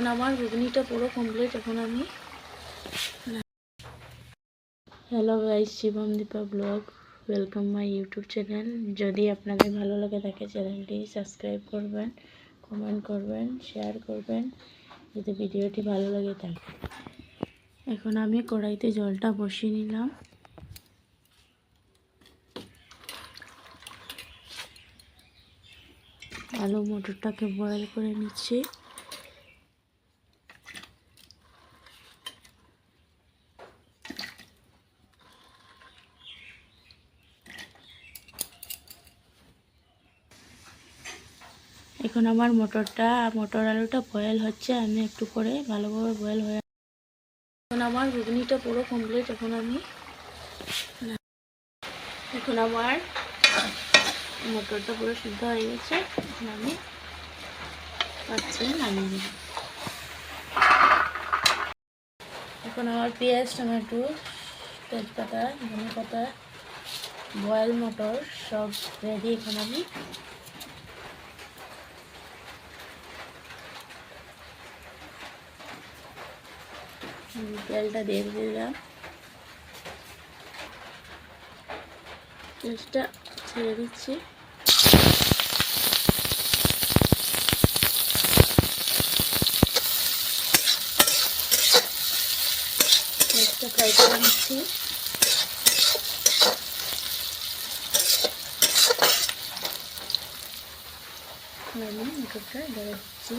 এখন আমার ঘুগনিটা পুরো কমপ্লিট এখন আমি hello guys Shivam Dipa blog welcome my YouTube channel যদি আপনাদের ভালো লাগে থাকে চ্যানেলটি সাবস্ক্রাইব করবেন কমেন্ট করবেন শেয়ার করবেন। যদি ভিডিওটি ভালো লাগে থাকে এখন আমি কড়াইতে জলটা বসিয়ে নিলাম। আলু মটরটাকে বয়েল করে নিচ্ছি। এখন আমার মটরটা, মটর আলুটা বয়েল হচ্ছে, আমি একটু করে ভালোভাবে বয়েল হয়ে এখন আমার ঘুগনিটা পুরো কমপ্লিট এখন আমি এখন আমার মটরটা পুরো সিদ্ধ হয়ে গেছে, এখন আমি পাচ্ছি নামিয়ে নেব। এখন আমার পেঁয়াজ, টমেটো, তেজপাতা ধনে পাতা বয়েল মটর সব রেডি এখন আমি তেলটা দিয়ে দিলাম পেঁয়াজটা ছেড়ে দিচ্ছি পেঁয়াজটা ফ্রাই করে নিচ্ছি এখন আমি মটরটা ধরে দিচ্ছি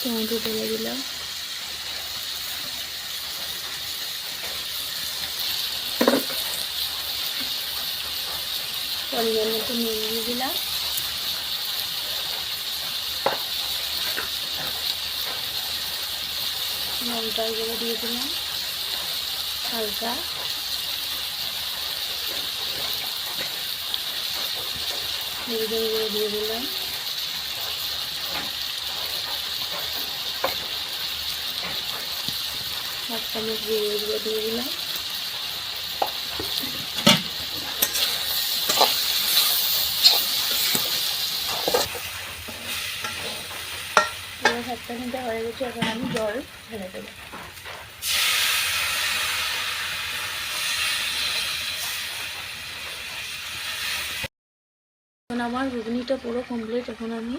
টমেটো ঢেলে দিলাম। পরিমাণ মতো নুন দিয়ে দিলাম। লঙ্কার গুঁড়ো দিয়ে দিলাম হালকা। হলুদের গুঁড়ো দিয়ে দিলাম। হাফ চামচ জিরে দিয়ে দিলাম। এবার সাত হয়ে গেছে এখন আমি জল ঢেলে দেবো। এখন আমার ঘুগনিটা পুরো কমপ্লিট এখন আমি